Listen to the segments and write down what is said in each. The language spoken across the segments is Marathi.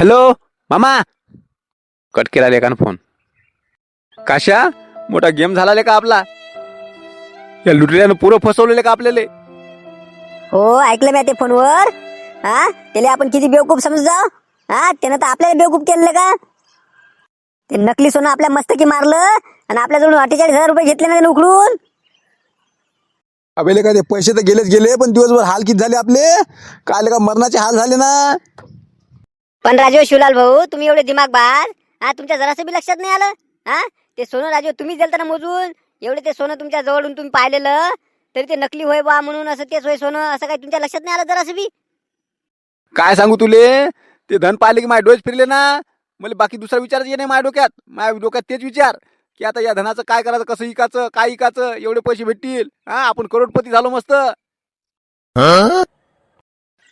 हॅलो मामा? कट केला लेकानं फोन काशा मोठा गेम झाला का आपला? या लुटल्यानं पुरं फसवलेलं का आपल्याला? हो ऐकलं मी ते फोनवर. हा? त्याला आपण किती बेवकूफ समजा हा? त्यानं तर आपल्याला बेवकूफ केलं का? ते नकली सोनं आपल्या मस्तकी मारलं आणि आपल्याजवळ अठ्ठेचाळीस हजार रुपये घेतले ना त्यानं उकडून? अबेले का ते पैसे तर गेलेच गेले पण दिवसभर हाल किती झाले आपले? काय का मरणाचे हाल झाले ना? पण राजू शिवलाल भाऊ तुम्ही एवढे दिमाग बाज हा तुमच्या जरासं बी लक्षात नाही आलं? हा? ते सोनं राजू तुम्हीच दिलं ना मोजून? एवढे ते सोनं तुमच्या जवळून तुम्ही पाहिलेलं? तरी ते नकली होय बा म्हणून असं तेच होय सोनं असं काही तुमच्या लक्षात नाही आलं जरासं बी? काय सांगू तुले? ते धन पाहिले की माझे डोळे फिरले ना? मला बाकी दुसरा विचारच ये नाही माझ्या डोक्यात. माझ्या डोक्यात तेच विचार. की आता या धनाचं काय करायचं कसं इकाचं काय इकाचं एवढे पैसे भेटतील? हा आपण करोडपती झालो मस्त.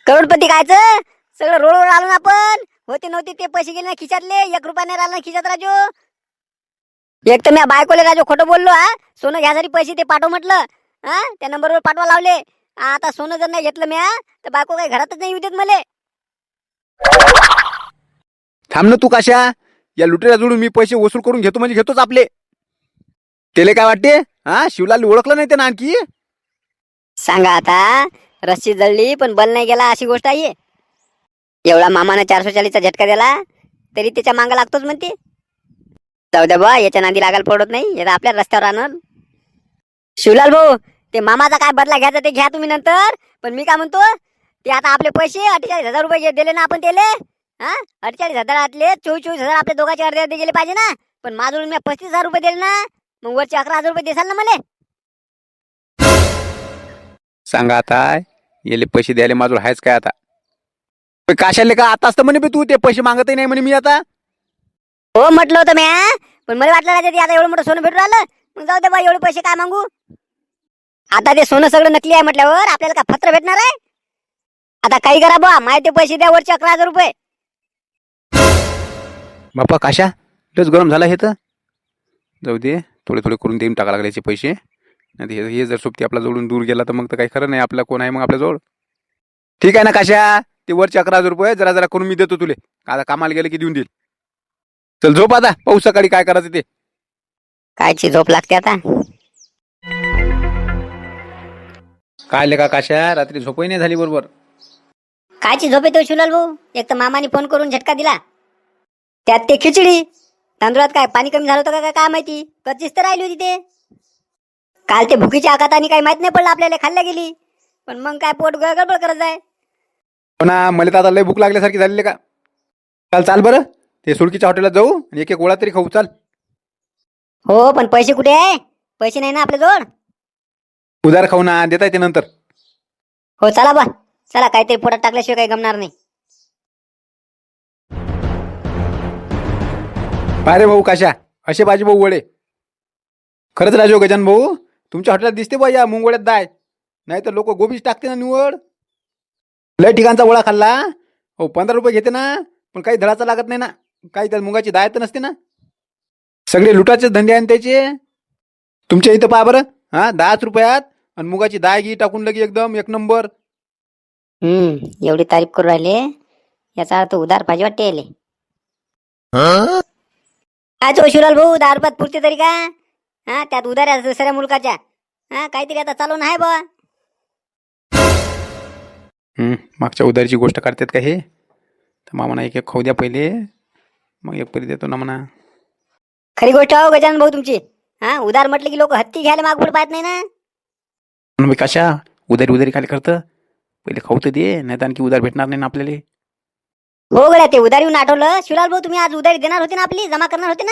करोडपती कायचं? सगळं रोडवर आलो ना आपण. होते नव्हते ते पैसे गेले ना खिशातले. एक रुपया नाही राहिला ना खिशात राजू. एक तर मी बायकोले राजू खोटं बोललो हा. सोनं घ्यासाठी पैसे ते पाठव म्हटलं हा. त्या नंबरवर पाठवा लावले. आता सोनं जर नाही घेतलं म्या तर बायको काही घरातच नाही येऊ देत मले. थांब ना तू काशा या लुटेऱ्या जोडून मी पैसे वसूल करून घेतो म्हणजे घेतोच आपले. त्याला काय वाटते? हा शिवलाल ओळखलं नाही ते ना आणखी? सांगा आता रस्सी जळली पण बल नाही गेला अशी गोष्ट आहे. एवढा मामानं चारशे चाळीसचा झटका दिला तरी त्याच्या मांगा लागतोच म्हणते. जाऊ द्या बा याच्या नांदी लागायला पडत नाही याला आपल्या रस्त्यावर आणल. शिवलाल भाऊ ते मामाचा काय बदला घ्यायचा ते घ्या तुम्ही नंतर पण मी काय म्हणतो ते आता आपले पैसे अठ्ठेचाळीस हजार रुपये दिले ना आपण त्याले हा? अठ्ठेचाळीस हजारातले चोवीस चोवीस हजार आपल्या दोघांचे अर्धे अर्धे गेले पाहिजे ना पण माझं मी पस्तीस हजार रुपये दिले ना मग वरचे अकरा हजार रुपये देसाल ना मला. सांगा आता येले पैसे द्यायला माझं आहेच काय आता? काशाले का आताच तर म्हणे बे तू ते पैसे मागतही नाही म्हणे मी आता. हो म्हटलं होतं म्या पण मला वाटलं राजा ते आता एवढं मोठं सोनं भेटून राहिलं. मग जाऊ दे बा एवढे पैसे काय मागू? आता ते सोनं सगळं नकली आहे म्हटल्यावर आपल्याला का पत्र भेटणार आहे? आता काही करा बा माहिती ते पैसे द्या वरचे अकरा हजार रुपये. बाप्पा काशा? लस गरम झाला हे तर. जाऊ दे थोडे थोडे करून देऊन टाका लागल्याचे पैसे. नाही हे हे जर सोबती आपला जोडून दूर गेला तर मग तर काही खरं नाही आपला कोण आहे मग आपल्याजवळ? ठीक आहे ना काशा? ते वरचे अकरा हजार रुपये जरा जरा करून मी देतो तुले. आता कामाला गेले की देऊन देईल. चल झोप आता. पाहू सकाळी काय करायचं ते? कायची झोप लागते आता. काय ले का काशा? रात्री झोपही नाही झाली बरोबर. कायची झोप येतो शिवलाल भाऊ. एक तर मामाने फोन करून झटका दिला. त्यात ते खिचडी. तांदूळात काय पाणी कमी झालं होतं का काय- काय माहिती? कच्चीच तर राहिली होती ते. काल ते भुकीच्या आघाताने काही माहीत नाही पडलं आपल्याला खाल्ल्या गेली. पण मग काय पोट ग- गडबड करत आहे हो ना मला तर आता लय भूक लागल्यासारखी झालेली का? चाल चाल बरं. ते सुळकीच्या हॉटेलात जाऊ आणि एक एक गोळा तरी खाऊ चाल. हो पण पैसे कुठे आहे? पैसे नाही ना आपल्याजवळ उधार खाऊ ना देता येते नंतर. हो चला बा. चला काहीतरी पोटात टाकल्याशिवाय काही गमणार नाही. पाय रे भाऊ काशा असे बाजी भाऊ वडे. खरंच राजो गजान भाऊ तुमच्या हॉटेलात दिसते बा या मुंगवड्यात दाय नाही तर लोक गोबीच टाकते ना निवड. लय ठिकाणचा वडा खाल्ला. हो पंधरा रुपये घेते ना पण काही धडाचा लागत नाही ना. काही त्यात मुगाची दायत तर नसते ना. सगळे लुटाचे धंदे आहे त्याचे. तुमच्या इथं पहा बरं. हा दहाच रुपयात आणि मुगाची दाय घी टाकून लगी एकदम एक नंबर. हम्म एवढी तारीफ करू राहिले. याचा अर्थ उधार पाहिजे वाटते याले. काय तो शिवलाल भाऊ दहा रुपयात पुरते तरी का? हा त्यात उधार आहे दुसऱ्या मुलकाच्या हा काहीतरी आता चालू नाही बा. मागच्या उधारीची गोष्ट काढतात का हे? तर मामाना एक एक खाऊ द्या पहिले. मग एक परी देतो ना म्हणा खरी गोष्ट हो गजानन भाऊ तुमची. हा उधार म्हटलं की लोक हत्ती घ्यायला मागपुढे पाहत नाही ना? म्हणून मी कशा? उधारी उधारी खाली करतं? पहिले खाऊ तर दे नाही तर आणखी उधार भेटणार नाही ना आपल्याला. हो गड्या ते उधार येऊन आठवलं. शिवलाल भाऊ तुम्ही आज उधारी देणार होते ना आपली? जमा करणार होते ना?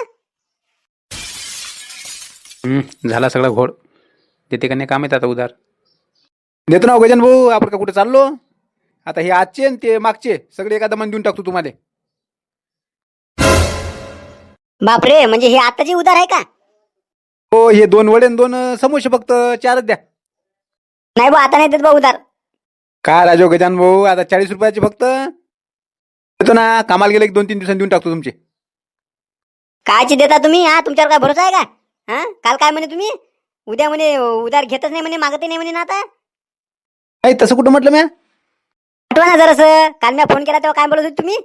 हम्म, झाला सगळा घोड देते का नाही? काम येत आता उधार देतो ना हो गजान भाऊ. आपण का कुठे चाललो? आता हे आजचे आणि ते मागचे सगळे एका दमान देऊन टाकतो तुम्हाला. बापरे म्हणजे हे आताची उधार आहे का? हो हे दोन वडे आणि दोन अं, समोसे फक्त चारच द्या. नाही बा आता नाही देत बा उधार काय राजो गजान भाऊ आता चाळीस रुपयाचे फक्त. देतो ना कामाला गेले की दोन तीन दिवसांनी देऊन टाकतो तुमचे. कायची देता तुम्ही? हा तुमच्यावर काय भरोसा आहे का? हा? काल काय म्हणे तुम्ही? उद्या म्हणे उधार घेतच नाही म्हणे मागतही नाही म्हणे ना आता. नाही तसं कुठं म्हटलं म्या? आठवा ना जरास काल मी फोन केला तेव्हा काय बोलत होते तुम्ही?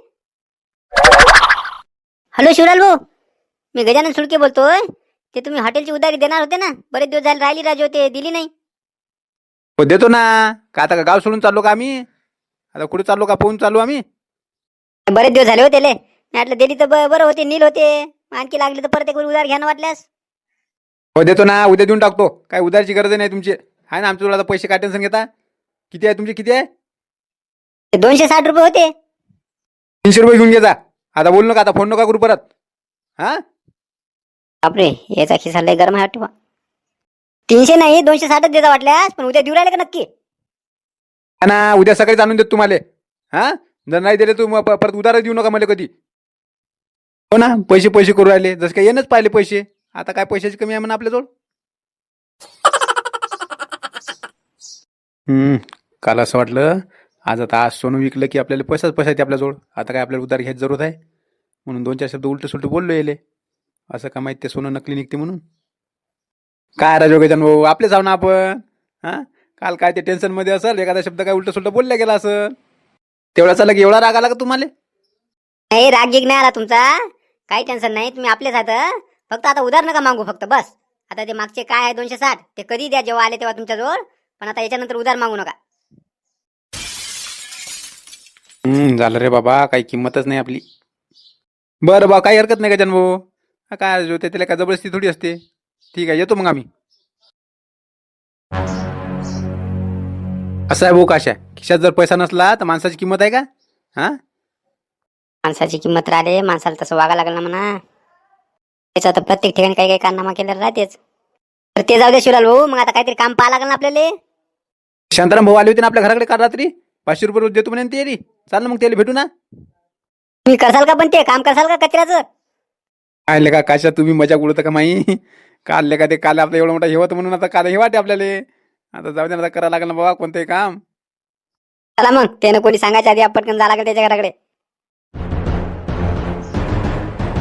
हॅलो शिवलाल भाऊ. मी गजानन सुळके बोलतोय. ते तुम्ही हॉटेलची उधारी देणार होते ना? बरेच दिवस झाले राहिली राजू ते दिली नाही. हो देतो ना. का आता का गाव सोडून चाललो का आम्ही? आता कुठे चाललो का? पोहून चाललो आम्ही. बरेच दिवस झाले होते ले मी म्हटलं दिली तर ब- बरं होते नील होते. आणखी लागले तर परत एक उधार घ्या ना वाटल्यास. हो देतो ना. उद्या देऊन टाकतो. काय उधारची गरज नाही तुमची. आहे ना आमच्या आता पैसे काय टेन्शन घेता? किती आहे तुमचे? किती आहे? ते दोनशे साठ रुपये होते. तीनशे रुपये घेऊन घे जा. आता बोल नका आता फोन नका करू परत. हा? बापरे याचा खिसा लय गरम आहे वाटतं. तीनशे नाही दोनशे साठच देता वाटल्यास पण उद्या देऊ राहिले का नक्की? हा ना उद्या सकाळीच आणून देतो तुम्हाला. हा? जर नाही दिले तू मग प- परत उधार देऊ नका मला कधी. हो ना पैसे पैसे करू राहिले. जसं काय येणंच पाहिले पैसे. आता काय पैशाची कमी आहे म्हणा आपल्याजवळ? हम्म काल असं वाटलं आज आता आज सोनं विकलं की आपल्याला पैसाच पैसा येते आपल्याजवळ. आता काय आपल्याला उधार घ्यायची जरूरत आहे? म्हणून दोन चार शब्द उलट सुलट बोललो येले. असं का माहीत ते सोनं नकली निघते म्हणून? काय राजोगेजन भाऊ आपले जाऊ ना आपण? हा? काल काय ते टेन्शनमध्ये असेल एखादा शब्द काय उलट सुलट बोलला गेला असं? तेवढा चालला की एवढा राग आला का तुम्हाला? नाही राग गिग नाही आला तुमचा. काही टेन्शन नाही तुम्ही आपलेच आहात. फक्त आता उधार नका मागू फक्त बस. आता ते मागचे काय आहे दोनशे साठ ते कधी द्या जेव्हा आले तेव्हा तुमच्याजवळ. पण आता याच्यानंतर उधार मागू नका. हम्म झालं रे बाबा काही किंमतच नाही आपली. बरं बा काही हरकत नाही का भाऊ हा, काय जो ते त्याला काय जबरदस्ती थोडी असते? ठीक आहे येतो मग आम्ही. असं आहे भाऊ काशा खिशात जर पैसा नसला तर माणसाची किंमत आहे का? हा? माणसाची किंमत राहिले माणसाला तसं वागा लागलं ना म्हणा. त्याचं आता प्रत्येक ठिकाणी काही काही कारनामा केलेला राहतेच. तर ते जाऊ दे शिवलाल भाऊ मग आता काहीतरी काम पाहा लागलं ना आपल्याला. शांताराम भाऊ आले होते ना आपल्या घराकडे काल रात्री? पाचशे रुपये रोज देतो म्हणे ते चाल ना मग त्याला भेटू ना. तुम्ही करसाल का पण ते? काम करसाल का कचऱ्याचं? काय का? काशा तुम्ही मजा उडत का माही काल का ते? काल आपलं एवढं मोठा हे होतं म्हणून आता काल हे वाटे आपल्याला. आता जाऊ दे ना आता करावं लागलं ना बाबा कोणतंही काम. चला मग. त्यानं कोणी सांगायच्या आधी आपण पटकन जा लागेल त्याच्या घराकडे.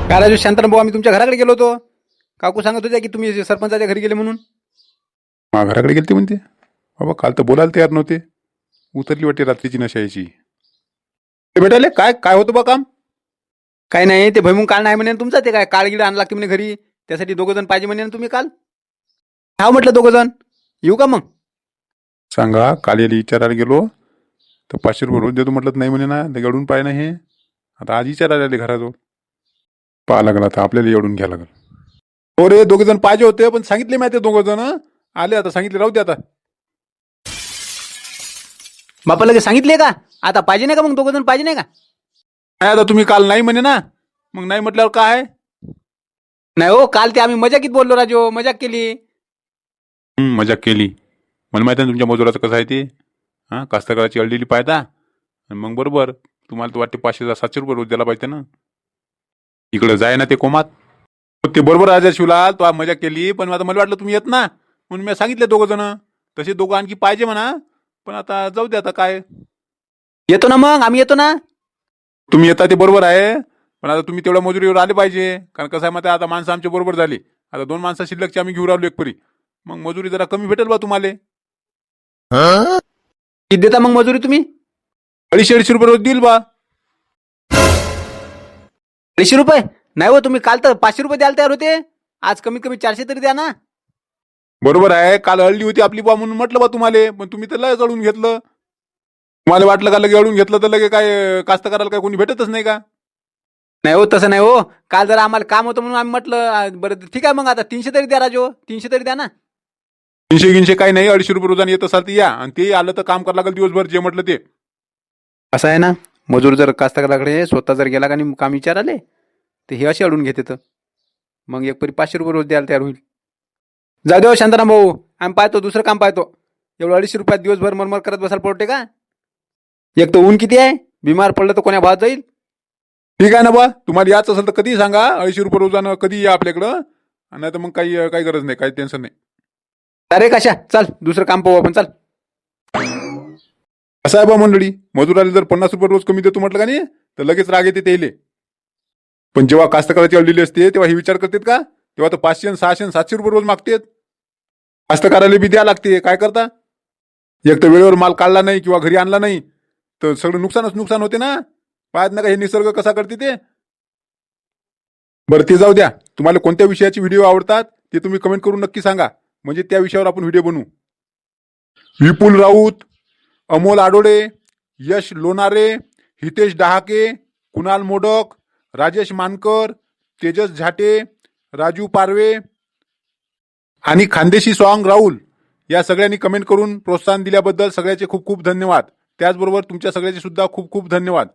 काय राजू शांताराम भाऊ आम्ही तुमच्या घराकडे गेलो होतो. काकू सांगत होत्या की तुम्ही सरपंचाच्या घरी गेले म्हणून. मा घराकडे गेलते म्हणते. बाबा काल तर बोलायला तयार नव्हते. उतरली वाटते रात्रीची नशायची ते भेटायले? काय काय होतं बा काम? काय नाही ते भैमुंग काल नाही म्हणे तुमचा ते काय काळ गिड आणला लागते म्हणे घरी? त्यासाठी दोघं जण पाहिजे म्हणे ना तुम्ही काल? हा म्हटलं दोघं जण. येऊ का मग? सांगा काल याला विचारायला गेलो तर पाचशे रुपये रोज देतो म्हटलं नाही म्हणे ना ते गडून पाय ना हे. आता आज विचारायला आले घराजवळ. पाहा लागला आता आपल्याला एवढून घ्या लागल. हो रे दोघं जण पाहिजे होते पण सांगितले माहिती दोघं जण. आले आता सांगितले राहू दे आता. बापा लगे सांगितले का? आता पाहिजे नाही का मग दोघं जण पाहिजे नाही का? नाही आता तुम्ही काल नाही म्हणे ना? मग नाही म्हटल्यावर काय? आहे? नाही हो काल ते आम्ही मजाकीत बोललो राजो मजाक केली. हं, मजाक केली. मला माहिती आहे ना तुमच्या मजुराचं कसं आहे ते? हां कास्तकाराची अडलेली पाहता आणि मग बरोबर तुम्हाला तर वाटते पाचशे सातशे रुपये रोज द्यायला पाहिजे ना? इकडं जाय ना ते कोमात. ते बरोबर राजा शिवलाल तो मजा केली पण आता मला वाटलं तुम्ही येत ना? म्हणून मी सांगितले दोघं जण. तसे दोघं आणखी पाहिजे म्हणा. पण आता जाऊ दे आता काय. येतो ना मग आम्ही येतो ना. तुम्ही येता ते बरोबर आहे पण आता तुम्ही तेवढ्या मजुरीवर आले पाहिजे. कारण कसं आहे माहिती आहे, आता माणसं आमच्या बरोबर झाली. आता दोन माणसं शिल्लकची आम्ही घेऊन राहिलो एक परी मग मजुरी जरा कमी भेटेल बा तुम्हाला. किती देता मग मजुरी तुम्ही? अडीचशे अडीचशे रुपये रोज देईल बा. अडीचशे रुपये? नाही हो तुम्ही काल तर पाचशे रुपये द्यायला तयार होते. आज कमीत कमी चारशे तरी द्या ना. बरोबर आहे काल अळली होती आपली बा म्हणून म्हटलं बा तुम्हाला पण तुम्ही तर लय जळून घेतलं. तुम्हाला वाटलं का लगे अळून घेतलं तर लगे काय कास्तकाराला काय कोणी भेटतच नाही का? नाही हो तसं नाही हो. काल जरा आम्हाला काम होतं म्हणून आम्ही म्हटलं आ, बरं ठीक आहे मग आता तीनशे तरी द्या राजो तीनशे तरी द्या ना. तीनशे गिनशे काही नाही अडीचशे रुपये रोजाने येत असाल तर या आणि ते आलं तर काम करावं लागेल दिवसभर जे म्हटलं ते. असं आहे ना मजूर जर कास्तकाराकडे स्वतः जर गेला का नाही काम विचाराले तर हे असे अडून घेते तर. मग एक परी पाचशे रुपये रोज द्यायला तयार होईल. जाऊ देऊ शांताराम भाऊ. आम्ही पाहतो दुसरं काम पाहतो. एवढं अडीचशे रुपयात दिवसभर मरमर करत बसायला पडते का? एक तर ऊन किती आहे? बिमार पडलं तर कोण्या भावात जाईल? ठीक आहे ना बा. तुम्हाला याच असेल तर कधी सांगा. अडीचशे रुपये रोजानं कधी या आपल्याकडं. नाही तर मग काही काही गरज नाही काही टेन्शन नाही. अरे कशा? चल दुसरं काम पाहू आपण. चल. असं आहे बा मंडळी. मजुराला जर पन्नास रुपये रोज कमी देतो म्हटलं का नाही तर लगेच राग येते त्याले. पण जेव्हा कास्तकाराची अडलेली असते तेव्हा हे विचार करतात का? तेव्हा तर पाचशे सहाशे सातशे रुपये रोज मागतात. कास्तकाराला बी द्या लागते. काय करता? एक तर वेळेवर माल काढला नाही किंवा घरी आणला नाही तर सगळं नुकसानच नुकसान होते ना? पाहत ना का हे निसर्ग कसा करते ते. बरं ते जाऊ द्या. तुम्हाला कोणत्या विषयाचे व्हिडिओ आवडतात ते तुम्ही कमेंट करून नक्की सांगा. म्हणजे त्या विषयावर आपण व्हिडिओ बनवू. विपुल राऊत अमोल आडोडे यश लोणारे हितेश डहाके कुणाल मोडक राजेश मानकर तेजस झाटे राजू पारवे आणि खानदेशी सॉंग राहुल या सगळ्यांनी कमेंट करून प्रोत्साहन दिल्याबद्दल सगळ्याचे खूप खूप धन्यवाद. त्याचबरोबर तुमच्या सगळ्याचे सुद्धा खूप खूप धन्यवाद.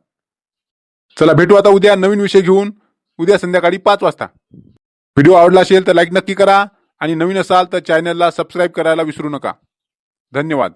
चला भेटू आता उद्या नवीन विषय घेऊन. उद्या संध्याकाळी पाच वाजता. व्हिडिओ आवडला असेल तर लाईक नक्की करा. आणि नवीन असाल तर चॅनलला सबस्क्राईब करायला विसरू नका. धन्यवाद.